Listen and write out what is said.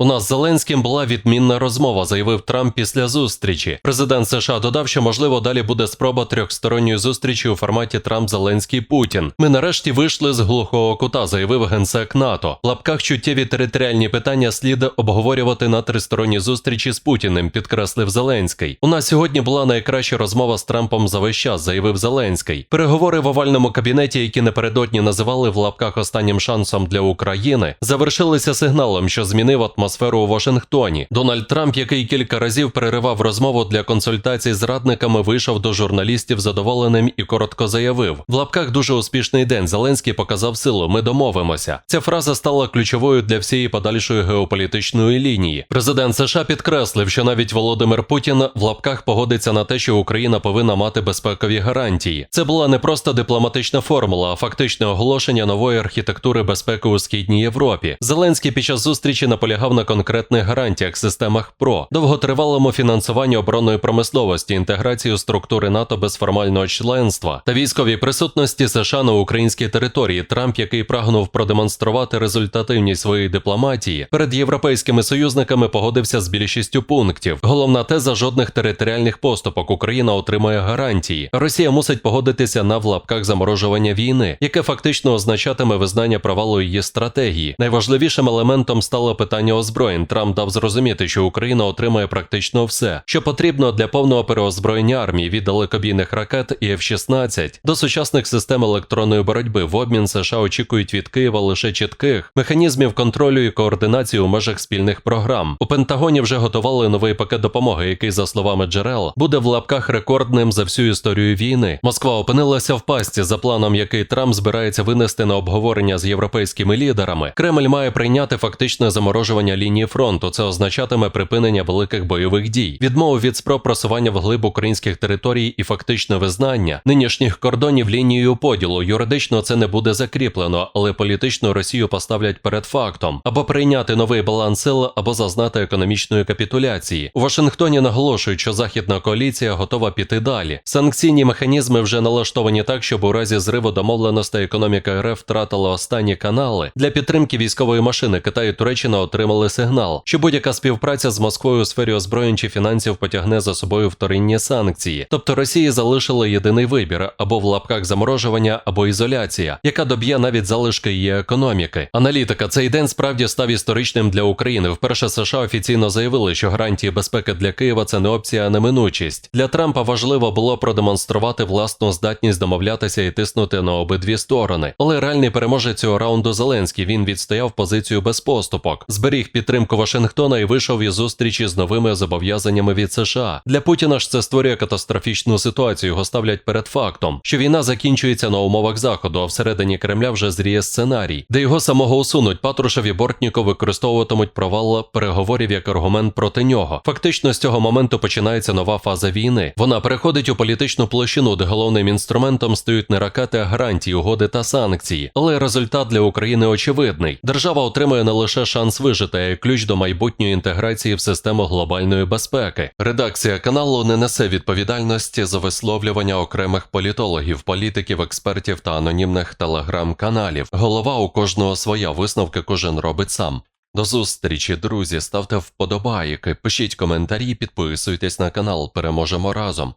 У нас з Зеленським була відмінна розмова, заявив Трамп після зустрічі. Президент США додав, що можливо далі буде спроба трьохсторонньої зустрічі у форматі Трамп Зеленський Путін. Ми нарешті вийшли з глухого кута, заявив генсек НАТО. В лапках чуттєві територіальні питання слід обговорювати на тристоронній зустрічі з Путіним, підкреслив Зеленський. У нас сьогодні була найкраща розмова з Трампом за весь час, заявив Зеленський. Переговори в овальному кабінеті, які напередодні називали в лапках останнім шансом для України, завершилися сигналом, що змінив атмосферу у Вашингтоні. Дональд Трамп, який кілька разів переривав розмову для консультацій з радниками, вийшов до журналістів задоволеним і коротко заявив: в лапках дуже успішний день. Зеленський показав силу. Ми домовимося. Ця фраза стала ключовою для всієї подальшої геополітичної лінії. Президент США підкреслив, що навіть Володимир Путін в лапках погодиться на те, що Україна повинна мати безпекові гарантії. Це була не просто дипломатична формула, а фактичне оголошення нової архітектури безпеки у східній Європі. Зеленський під час зустрічі наполягав на конкретних гарантіях, системах ПРО, довготривалому фінансуванні оборонної промисловості, інтеграції у структури НАТО без формального членства та військовій присутності США на українській території. Трамп, який прагнув продемонструвати результативність своєї дипломатії, перед європейськими союзниками погодився з більшістю пунктів. Головна теза жодних територіальних поступок. Україна отримує гарантії. Росія мусить погодитися на в лапках заморожування війни, яке фактично означатиме визнання провалу її стратегії. Найважливішим елементом стало питання озброєнь. Трамп дав зрозуміти, що Україна отримає практично все, що потрібно для повного переозброєння армії від далекобійних ракет і F-16 до сучасних систем електронної боротьби. В обмін США очікують від Києва лише чітких механізмів контролю і координації у межах спільних програм. У Пентагоні вже готували новий пакет допомоги, який, за словами джерел, буде в лапках рекордним за всю історію війни. Москва опинилася в пасті за планом, який Трамп збирається винести на обговорення з європейськими лідерами. Кремль має прийняти фактичне заморожування лінії фронту. Це означатиме припинення великих бойових дій, відмову від спроб просування вглиб українських територій і фактичне визнання нинішніх кордонів лінією поділу. Юридично це не буде закріплено, але політично Росію поставлять перед фактом або прийняти новий баланс сил, або зазнати економічної капітуляції. У Вашингтоні наголошують, що західна коаліція готова піти далі. Санкційні механізми вже налаштовані так, щоб у разі зриву домовленостей економіка РФ втратила останні канали для підтримки військової машини. Китай і Туреччина отримали сигнал, що будь-яка співпраця з Москвою у сфері озброєнь чи фінансів потягне за собою вторинні санкції. Тобто Росії залишили єдиний вибір або в лапках заморожування, або ізоляція, яка доб'є навіть залишки її економіки. Аналітика цей день справді став історичним для України. Вперше США офіційно заявили, що гарантії безпеки для Києва це не опція, а неминучість. Для Трампа важливо було продемонструвати власну здатність домовлятися і тиснути на обидві сторони. Але реальний переможець цього раунду Зеленський він відстояв позицію без поступок, зберіг підтримку Вашингтона і вийшов із зустрічі з новими зобов'язаннями від США. Для Путіна ж це створює катастрофічну ситуацію. Його ставлять перед фактом, що війна закінчується на умовах заходу, а всередині Кремля вже зріє сценарій, де його самого усунуть. Патрушев і Бортніков використовуватимуть провал переговорів як аргумент проти нього. Фактично з цього моменту починається нова фаза війни. Вона переходить у політичну площину, де головним інструментом стають не ракети, а гарантії, угоди та санкції. Але результат для України очевидний. Держава отримує не лише шанс вижити, а ключ до майбутньої інтеграції в систему глобальної безпеки. Редакція каналу не несе відповідальності за висловлювання окремих політологів, політиків, експертів та анонімних телеграм-каналів. Голова у кожного своя висновки кожен робить сам. До зустрічі, друзі. Ставте вподобайки, пишіть коментарі, підписуйтесь на канал. Переможемо разом.